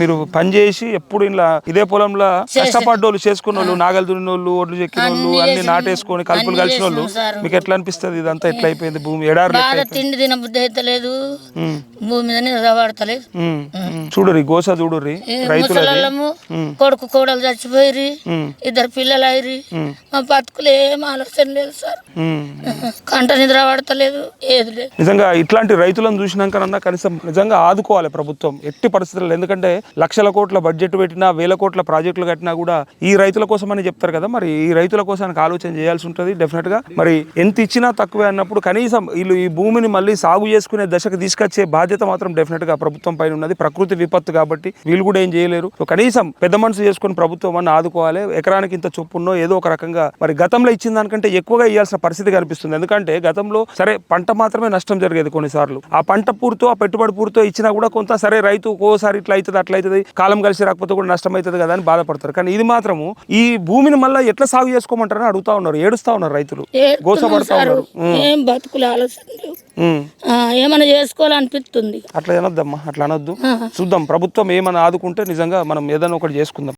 మీరు పని చేసి ఎప్పుడు ఇలా ఇదే పొలంలో కష్టపడ్డోళ్ళు చేసుకున్న వాళ్ళు నాగలు దున్నిన వాళ్ళు ఒడ్లు చెక్కిన వాళ్ళు అన్ని నాటేసుకొని కలుపులు కలిసిన వాళ్ళు మీకు ఎట్లా అనిపిస్తుంది ఇదంతా? ఎట్లా అయిపోయింది భూమి? ఎడారి తిండి తిన బుద్ధి భూమి నిలబడతలేదు చూడుర్రి గోస చూడుర్రి రైతులది. ముసలము కొడుకు కోడలు చచ్చిపోయిరి ఇద్దరు పిల్లలు అయిరి మా బతుకులు ఏం ఆలోచన లేదు సార్. కంట నిద్ర పడతలేదు ఏది లేదు. నిజంగా ఇట్లాంటి రైతులను చూసినాకనన్నా కనీసం నిజంగా ఆదుకోవాలి ప్రభుత్వం ఎట్టి పరిస్థితుల్లో. ఎందుకంటే లక్షల కోట్ల బడ్జెట్ పెట్టినా వేల కోట్ల ప్రాజెక్టులు కట్టినా కూడా ఈ రైతుల కోసం అని చెప్తారు కదా మరి. ఈ రైతుల కోసానికి ఆలోచన చేయాల్సి ఉంటుంది డెఫినెట్గా. మరి ఎంత ఇచ్చినా తక్కువే అన్నప్పుడు కనీసం వీళ్ళు ఈ భూమిని మళ్ళీ సాగు చేసుకునే దశకు తీసుకొచ్చే బాధ్యత మాత్రం డెఫినెట్గా ప్రభుత్వం పైన ఉన్నది. ప్రకృతి విపత్తు కాబట్టి వీళ్ళు కూడా ఏం చేయలేరు. కనీసం పెద్ద మనసు చేసుకుని ప్రభుత్వం అన్న ఆదుకోవాలి. ఎకరానికి ఇంత చొప్పున్నో ఏదో ఒక రకంగా మరి గతంలో ఇచ్చిన దానికంటే ఎక్కువగా ఇవ్వాల్సిన పరిస్థితి కనిపిస్తుంది. ఎందుకంటే గతంలో సరే పంట మాత్రమే నష్టం జరిగేది కొన్నిసార్లు. ఆ పంట పూర్తో ఆ పెట్టుబడి పూర్తో ఇచ్చినా కూడా కొంత సరే రైతు ఒక్కోసారి ఇట్లా అవుతుంది అట్లా అవుతుంది కాలం కలిసి రాకపోతే కూడా నష్టం అవుతుంది కదా అని బాధపడతారు. కానీ ఇది మాత్రము ఈ భూమిని మళ్ళీ ఎట్లా సాగు చేసుకోమంటారని అడుగుతా ఉన్నారు ఏడుస్తా ఉన్నారు రైతులు. గోసపడతా. ఉన్నారు. ఏం బతుకులు ఏమైనా చేసుకోవాలనిపిస్తుంది? అట్లా అనొద్దమ్మా అట్లా అనొద్దు. చూద్దాం ప్రభుత్వం ఏమైనా ఆదుకుంటే నిజంగా మనం ఏదైనా ఒకటి చేసుకుందాం.